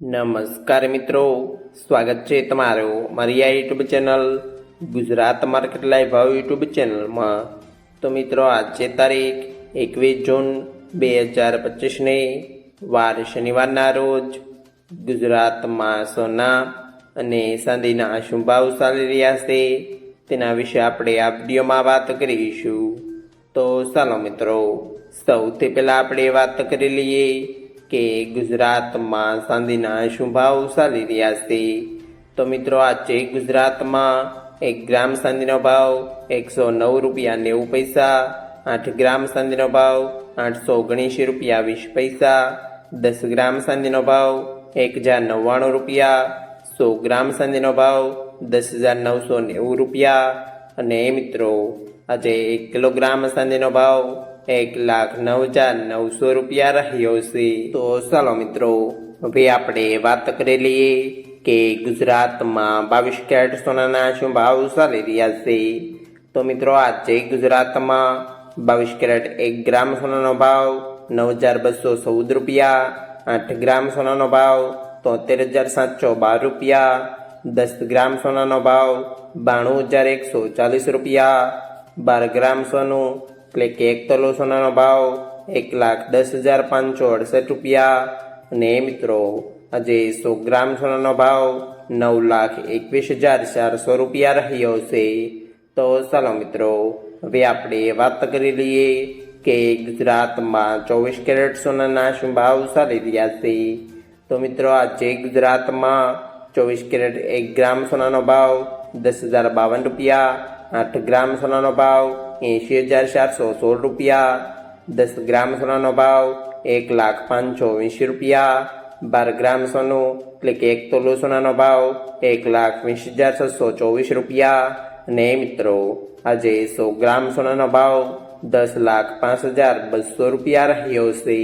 નમસ્કાર મિત્રો, સ્વાગત છે તમારું મારી આ YouTube channel Gujarat market live ભાવ યુટ્યુબ ચેનલમાં. તો મિત્રો, આજે તારીખ એકવીસ જૂન બે હજાર પચીસને વાર શનિવારના રોજ ગુજરાતમાં સોના અને ચાંદીના શું ભાવ ચાલી રહ્યા છે તેના વિશે આપણે આ વિડીયોમાં વાત કરીશું. તો ચાલો મિત્રો, સૌથી પહેલાં આપણે વાત કરી લઈએ કે ગુજરાતમાં ચાંદીના શું ભાવ ચાલી રહ્યા છે? તો મિત્રો આજે ગુજરાતમાં એક ગ્રામ ચાંદીનો ભાવ એકસો નવ રૂપિયા નેવું પૈસા, આઠ ગ્રામ ચાંદીનો ભાવ આઠસો ઓગણીસી રૂપિયા વીસ પૈસા, દસ ગ્રામ ચાંદીનો ભાવ એક હજાર નવ્વાણું રૂપિયા, સો ગ્રામ ચાંદીનો ભાવ દસ હજાર નવસો નેવું રૂપિયા. અને મિત્રો, આજે એક કિલોગ્રામ ચાંદીનો ભાવ એક લાખ નવ હજાર નવસો રૂપિયા રહ્યો છે. તો ચાલો મિત્રો, હવે આપણે વાત કરી લઈએ કે ગુજરાતમાં બાવીસ કેરેટ સોનાના શું ભાવ ચાલી રહ્યા છે. તો મિત્રો, આજે ગુજરાતમાં બાવીસ કેરેટ એક ગ્રામ સોનાનો ભાવ નવ હજાર બસો ચૌદ રૂપિયા, આઠ ગ્રામ સોનાનો ભાવ તોતેર હજાર સાતસો બાર રૂપિયા, દસ ગ્રામ સોનાનો ભાવ બાણું હજાર એકસો ચાલીસ રૂપિયા, બાર ગ્રામ સોનું એટલે કે એક તોલો સોનાનો ભાવ એક લાખ દસ હજાર પાંચસો અડસઠ રૂપિયા. અને મિત્રો, આજે સો ગ્રામ સોનાનો ભાવ નવ લાખ એકવીસ હજાર ચારસો રૂપિયા રહ્યો છે. તો ચાલો મિત્રો, હવે આપણે વાત કરી લઈએ કે ગુજરાતમાં ચોવીસ કેરેટ સોનાના શું ભાવ ચાલી રહ્યા છે. તો મિત્રો, આજે ગુજરાતમાં ચોવીસ કેરેટ એક ગ્રામ સોનાનો ભાવ દસ હજાર બાવન રૂપિયા. આઠ ગ્રામ સોનાનો ભાવ એંશી હજાર ચારસો સોળ રૂપિયા. દસ ગ્રામ સોનાનો ભાવ એક લાખ પાંચસો વીસ રૂપિયા. બાર ગ્રામ સોનું એટલે કે એક તોલો સોનાનો ભાવ એક લાખ વીસ હજાર છસો ચોવીસ રૂપિયા. અને મિત્રો, આજે સો ગ્રામ સોનાનો ભાવ દસ લાખ પાંચ હજાર બસો રૂપિયા રહ્યો છે.